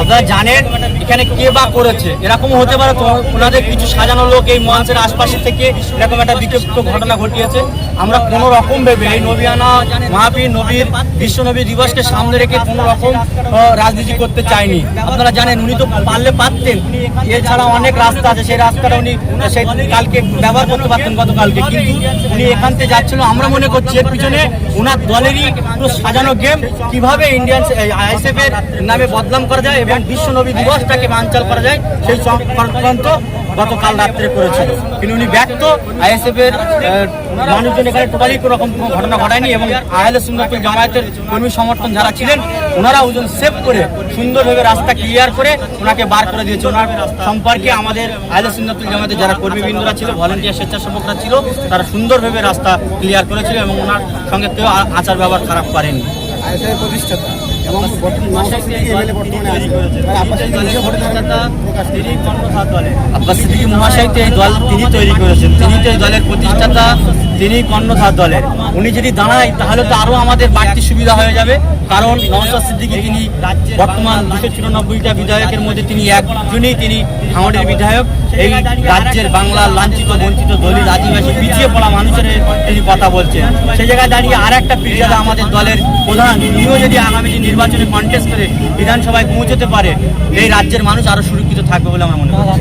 আপনারা জানেন এখানে কে বা করেছে? এরকম হতে পারে ওনাদের কিছু সাজানো লোক এই মঞ্চের আশপাশে থেকে এরকম একটা বিক্ষিপ্ত ঘটনা ঘটিয়েছে। আমরা কোনো রকম ভেবে এই নবিয়ানা মাহাবীর নবীর বিশ্ব নবী দিবসকে সামনে রেখে কোনো রকম রাজনীতি করতে চাইনি আপনারা জানেন উনি তো পারলে পারতেন। এছাড়া অনেক রাস্তা আছে সেই রাস্তাটা উনি সেই কালকে ব্যবহার করতে পারতেন গতকালকে। কিন্তু উনি এখান থেকে যাচ্ছিল আমরা মনে করছি এর পিছনে ওনার দলেরই পুরো সাজানো গেম কীভাবে ইন্ডিয়ান আইএসএফ এর নামে বদনাম করা যায় এবং বিশ্ব নবী দিবসটাকে বানচাল করা যায় সেই সংক্রান্ত গতকাল রাত্রে করেছিল। কিন্তু উনি ব্যক্ত আইএসএফ এর আহ, মানুষজন এখানে টোটালি কোনো রকম কোনো ঘটনা ঘটায়নি এবং আহলে সুন্নতুল জামায়াতের কর্মী সমর্থন যারা ছিলেন ওনারা ওজন সেভ করে সুন্দরভাবে রাস্তা ক্লিয়ার করে ওনাকে বার করে দিয়েছে। ওনার সম্পর্কে আমাদের আহলে সুন্নতুল জামায়াতের যারা কর্মীবৃন্দরা ছিল ভলেন্টিয়ার স্বেচ্ছাসেবকরা ছিল তারা সুন্দরভাবে রাস্তা ক্লিয়ার করেছিল এবং ওনার সঙ্গে কেউ আচার ব্যবহার খারাপ করেনি প্রতিষ্ঠাতা এবং। আব্বাস সিদ্দিকী মহাশয় তো এই দল তিনি তৈরি করেছেন। তিনি তো এই দলের প্রতিষ্ঠাতা। তিনি কর্ণধার দলের। উনি যদি দাঁড়ায়, তাহলে তো আরও আমাদের বাড়তি সুবিধা হয়ে যাবে। কারণ নওশাদ সিদ্দিকী তিনি বর্তমান দুশো চুরানব্বইটা বিধায়কের মধ্যে তিনি একজনই তিনি ভাঙড়ের বিধায়ক। এই রাজ্যের বাংলার লাঞ্ছিত, বঞ্চিত, দলিত, আদিবাসী, পিছিয়ে পড়া মানুষের তিনি কথা বলছেন। সেই জায়গায় দাঁড়িয়ে আর একটা পীরজাদা আমাদের দলের প্রধান, তিনিও যদি আগামী দিন নির্বাচনে কন্টেস্ট করে বিধানসভায় পৌঁছতে পারে, এই রাজ্যের মানুষ আরও সুরক্ষিত থাকবে বলে আমার মনে হয়